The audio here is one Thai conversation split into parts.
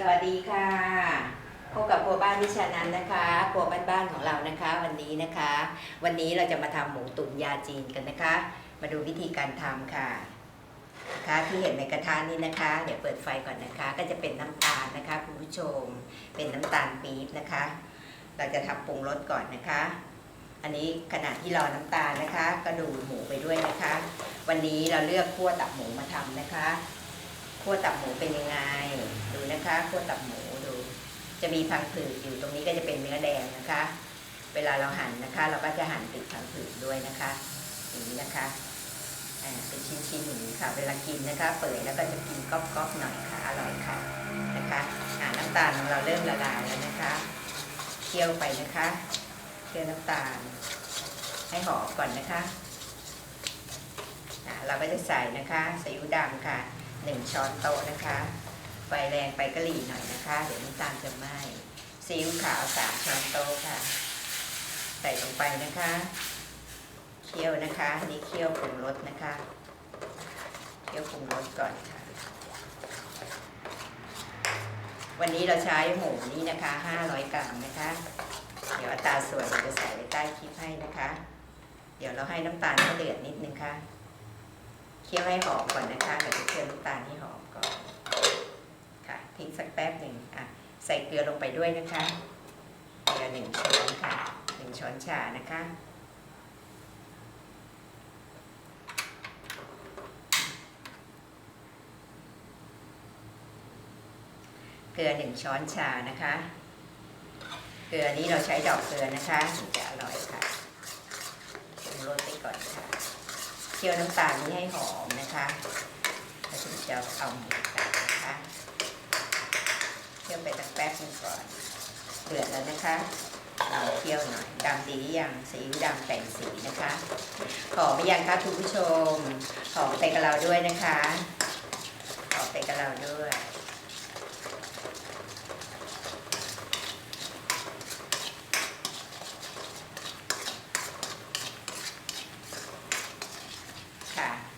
สวัสดีค่ะ พบกับครัวบ้านวิชานันท์นะคะครัวบ้านๆของเรานะคะ วันนี้นะคะ วันนี้เราจะมาทำหมูตุ๋นยาจีนกันนะคะ มาดูวิธีการทำค่ะนะคะที่เห็นในกระทะนี้นะคะ เดี๋ยวเปิดไฟก่อนนะคะ ก็จะเป็นน้ำตาลนะคะคุณผู้ชม เป็นน้ำตาลปี๊บนะคะ เราจะทำปรุงรสก่อนนะคะ อันนี้ขณะที่รอน้ำตาลนะคะ ก็ดูหมูไปด้วยนะคะ วันนี้เราเลือกคั่วตับหมูมาทำนะคะ คั่วตับหมูเป็นยังไง ดูนะคะคั่วตับหมูดู จะมีพังผืดอยู่ตรงนี้ก็จะเป็นเนื้อแดงนะคะ เวลาเราหั่นนะคะ เราก็จะหั่นติดพังผืดด้วยนะคะอย่างนี้นะคะเป็นชิ้นๆอย่างนี้ค่ะ เวลากินนะคะ เปิดแล้วก็จะกินก๊อบๆหน่อยค่ะ อร่อยค่ะนะคะอ่าน้ำตาลของเราเริ่มละลายแล้วนะคะเคี่ยวไปนะคะเคี่ยวน้ำตาล ให้หอมก่อนนะคะเราก็จะใส่นะคะซีอิ๊วดำค่ะ หนึ่งช้อนโต๊ะนะคะ ไฟแรงไปกะหรี่หน่อยนะคะ เดี๋ยวน้ำตาลจะไหม้ซีอิ๊วขาวสามช้อนโต๊ะค่ะ ใส่ลงไปนะคะ เคี่ยวนะคะ นี่เคี่ยวปรุงรสนะคะ เคี่ยวปรุงรสก่อนค่ะ วันนี้เราใช้หมูนี่นะคะ500กรัมนะคะ เดี๋ยวอัตราส่วนเราจะใส่ไว้ใต้คลิปให้นะคะ เดี๋ยวเราให้น้ำตาลเขาเดือดนิดนึงค่ะ เคี่ยวให้หอมก่อนนะคะเดี๋ยวจะเคี่ยวน้ำตาลให้หอมก่อนค่ะทิ้งสักแป๊บหนึ่งอะใส่เกลือลงไปด้วยนะคะเกลือหนึ่งช้อนค่ะหนึ่งช้อนชานะคะเกลือหนึ่งช้อนชานะคะ เกลือนี้เราใช้ดอกเกลือนะคะถึงจะอร่อยค่ะปรุงรสไปก่อนค่ะ เคี่ยวน้ำตาลนี้ให้หอมนะคะแล้วถึงจะเอาหมูใส่นะคะเคี่ยวไปสักแป๊บหนึงก่อนเดือดแล้วนะคะเราเคี่ยวหน่อยดำดีหรือยังสีดำแต่งสีนะคะหอมไปยังคะคุณผู้ชมหอมไปกับเราด้วยนะคะหอมไปกับเราด้วย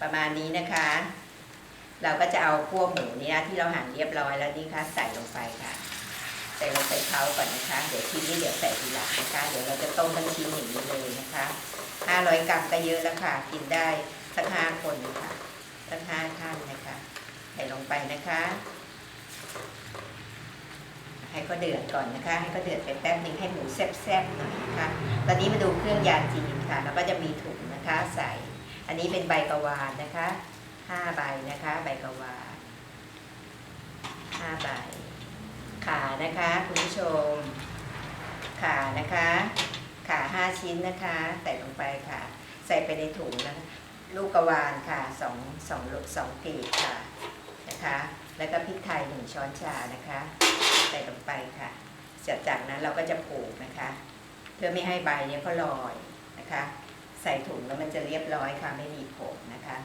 ประมาณนี้นะคะ เราก็จะเอาพวกหมูนี้ยที่เราหั่นเรียบร้อยแล้วนี่ค่ะใส่ลงไปค่ะ ใส่ลงไปเค้าก่อนนะคะ เดี๋ยวชิ้นนี้เดี๋ยวใส่ทีหลังนะคะ เดี๋ยวเราจะต้มทั้งชิ้นอย่างนี้เลยนะคะ500กรัมก็เยอะแล้วค่ะ กินได้สักห้าคนค่ะสักห้าท่านนะคะ ใส่ลงไปนะคะ ให้เขาเดือดก่อนนะคะ ให้เขาเดือดไปแป๊บนึงให้หมูแซ่บๆหน่อยนะคะ ตอนนี้มาดูเครื่องยาจีนค่ะ แล้วก็จะมีถุงนะคะใส่ อันนี้เป็นใบกะวานนะคะห้าใบนะคะ ใบกะวานห้าใบขานะคะคุณผู้ชม ขานะคะ ขาห้าชิ้นนะคะ ใส่ลงไปค่ะ ใส่ไปในถุงนะคะลูกกระวานค่ะสองสองลูกสองกีบค่ะนะคะ แล้วก็พริกไทยหนึ่งช้อนชานะคะ ใส่ลงไปค่ะเสร็จจากนั้นเราก็จะผูกนะคะ เพื่อไม่ให้ใบเนี้ยเขาลอยนะคะ ใส่ถุงแล้วมันจะเรียบร้อยค่ะไม่มีผมนะคะ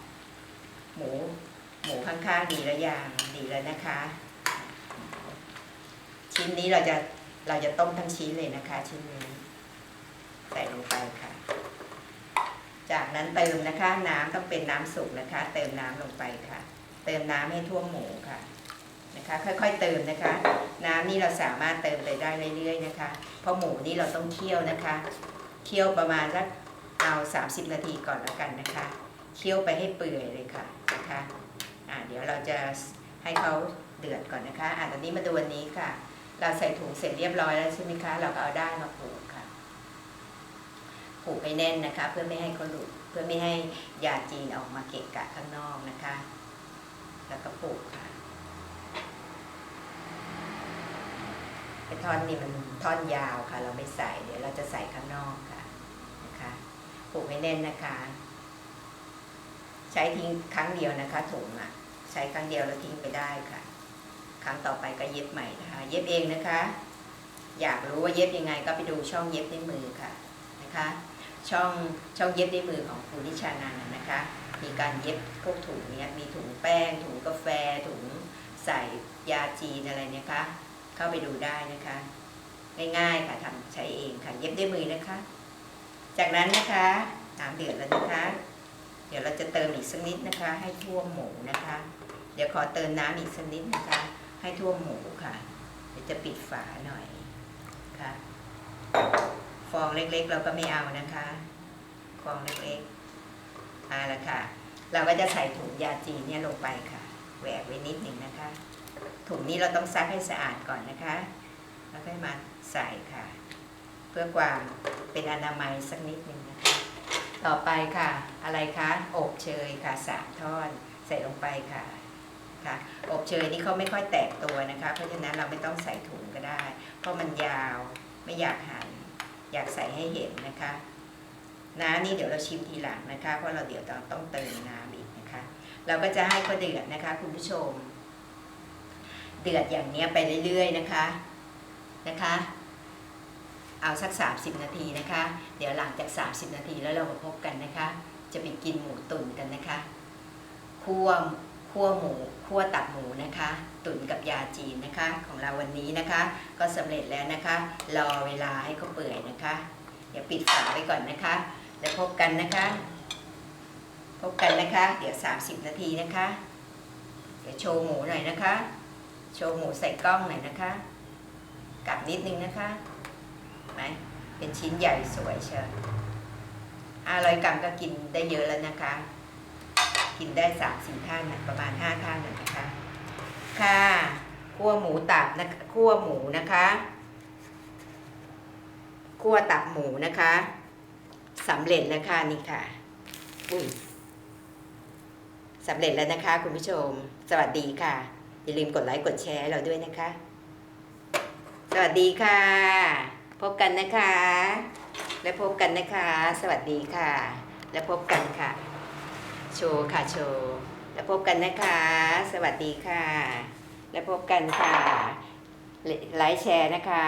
หมูหมูข้างๆดีแล้วยางดีแล้วนะคะ ชิ้นนี้เราจะเราจะต้มทั้งชิ้นเลยนะคะ ชิ้นนี้ใส่ลงไปค่ะ จากนั้นเติมนะคะ น้ำต้องเป็นน้ำสุกนะคะ เติมน้ำลงไปค่ะ เติมน้ำให้ท่วมหมูค่ะนะคะ ค่อยๆเติมนะคะ น้ำนี่เราสามารถเติมไปได้เรื่อยๆนะคะ เพราะหมูนี่เราต้องเคี่ยวนะคะ เคี่ยวประมาณสัก เอา 30 นาทีก่อนแล้วกันนะคะเคี่ยวไปให้เปื่อยเลยค่ะนะคะอ่าเดี๋ยวเราจะให้เขาเดือดก่อนนะคะอ่าตอนนี้มาดูวันนี้ค่ะ เราใส่ถุงเสร็จเรียบร้อยแล้วใช่ไหมคะ เราก็เอาได้มาผูกค่ะ ผูกให้แน่นนะคะ เพื่อไม่ให้เขาหลุดเพื่อไม่ให้ยาจีนออกมาเกะกะข้างนอกนะคะ แล้วก็ผูกค่ะไอ้ท่อนนี้มันท่อนยาวค่ะ เราไม่ใส่เดี๋ยวเราจะใส่ข้างนอกค่ะ ผูกให้แน่นนะคะ ใช้ทิ้งครั้งเดียวนะคะถุงอะ ใช้ครั้งเดียวแล้วทิ้งไปได้ค่ะ ครั้งต่อไปก็เย็บใหม่นะคะ เย็บเองนะคะ อยากรู้ว่าเย็บยังไงก็ไปดูช่องเย็บด้วยมือค่ะนะคะ ช่องช่องเย็บด้วยมือของคุณนิชานันนะคะ มีการเย็บพวกถุงเนี้ยมีถุงแป้ง ถุงกาแฟถุงใส่ยาจีนอะไรเนี่ยคะเข้าไปดูได้นะคะ ง่ายๆค่ะทำใช้เองค่ะเย็บด้วยมือนะคะ จากนั้นนะคะน้ำเดือดแล้วนะคะ เดี๋ยวเราจะเติมอีกสักนิดนะคะ ให้ท่วมหมูนะคะ เดี๋ยวขอเติมน้ำอีกสักนิดนะคะ ให้ท่วมหมูค่ะ เดี๋ยวจะปิดฝาหน่อยค่ะ ฟองเล็กๆ เราก็ไม่เอานะคะ ฟองเล็กๆเอาละค่ะ เราก็จะใส่ถุงยาจีนเนี่ยลงไปค่ะ แหวกไว้นิดหนึ่งนะคะ ถุงนี้เราต้องซักให้สะอาดก่อนนะคะ แล้วค่อยมาใส่ค่ะ พื่อความเป็นอนามัยสักนิดหนึ่งนะคะต่อไปค่ะ อะไรคะอบเชยค่ะสามท่อนใส่ลงไปค่ะค่ะอบเชยนี่เขาไม่ค่อยแตกตัวนะคะ เพราะฉะนั้นเราไม่ต้องใส่ถุงก็ได้ เพราะมันยาวไม่อยากหั่นอยากใส่ให้เห็นนะคะน้ำนี่เดี๋ยวเราชิมทีหลังนะคะ เพราะเราเดี๋ยวต้องต้องเติมน้ำอีกนะคะ เราก็จะให้เขาเดือดนะคะ คุณผู้ชม เดือดอย่างนี้ไปเรื่อยๆนะคะนะคะ เอาสัก 30 นาทีนะคะ เดี๋ยวหลังจาก 30 นาทีแล้วเรามาพบกันนะคะ จะไปกินหมูตุ๋นกันนะคะคั่วคั่วหมูคั่วตับหมูนะคะ ตุ๋นกับยาจีนนะคะ ของเราวันนี้นะคะ ก็สำเร็จแล้วนะคะ รอเวลาให้เขาเปื่อยนะคะ เดี๋ยวปิดฝาไว้ก่อนนะคะ แล้วพบกันนะคะ พบกันนะคะ เดี๋ยว 30 นาทีนะคะ เดี๋ยวโชว์หมูหน่อยนะคะ โชว์หมูใส่กล้องหน่อยนะคะ กลับนิดนึงนะคะ ไหมเป็นชิ้นใหญ่สวยเชียวห้าร้อยกรัมก็กินได้เยอะแล้วนะคะ กินได้สามสี่ท่านนะประมาณห้าท่านนะนะคะ ค่ะคั่วหมูตับนะคั่วหมูนะคะคั่วตับหมูนะคะสำเร็จแล้วค่ะนี่ค่ะ อุ้ยสำเร็จแล้วนะคะ คุณผู้ชม สวัสดีค่ะ อย่าลืมกดไลค์กดแชร์เราด้วยนะคะ สวัสดีค่ะ พบกันนะคะ และพบกันนะคะ สวัสดีค่ะ และพบกันค่ะ โชว์ค่ะโชว์ และพบกันนะคะ สวัสดีค่ะ และพบกันค่ะไลค์แชร์นะคะ